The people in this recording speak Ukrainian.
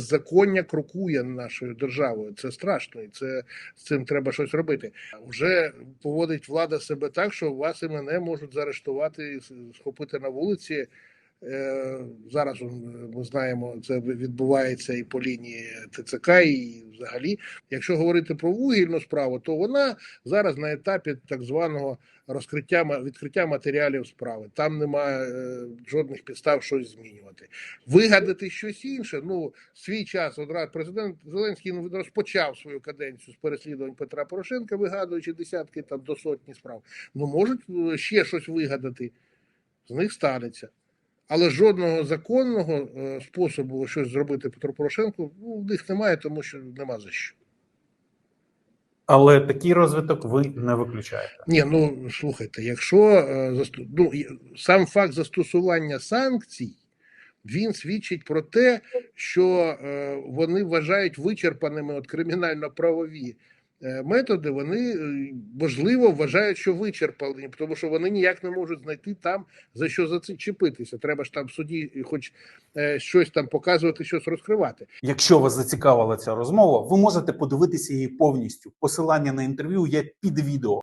Законня крокує нашою державою. Це страшно, і це з цим треба щось робити. Вже поводить влада себе так, що вас і мене можуть заарештувати, схопити на вулиці. Е, Зараз ми знаємо, це відбувається і по лінії ТЦК, і взагалі. Якщо говорити про вугільну справу, то вона зараз на етапі так званого розкриття відкриття матеріалів справи. Там немає е, жодних підстав щось змінювати. Вигадати щось інше. Ну, свій час одразу президент Зеленський ну, розпочав свою каденцію з переслідувань Петра Порошенка, вигадуючи десятки там до сотні справ. Ну можуть е, ще щось вигадати. З них станеться. Але жодного законного е, способу щось зробити Петру Порошенку ну, в них немає, тому що нема за що. Але такий розвиток ви не виключаєте. Ні, ну слухайте, якщо е, ну, сам факт застосування санкцій, він свідчить про те, що е, вони вважають вичерпаними от кримінально-правові методи, вони е, можливо вважають, що вичерпані, тому що вони ніяк не можуть знайти там за що зачепитися. Треба ж там суді, хоч е, щось там показувати, щось розкривати. Якщо вас зацікавила ця розмова, ви можете подивитися її повністю. Посилання на інтерв'ю є під відео.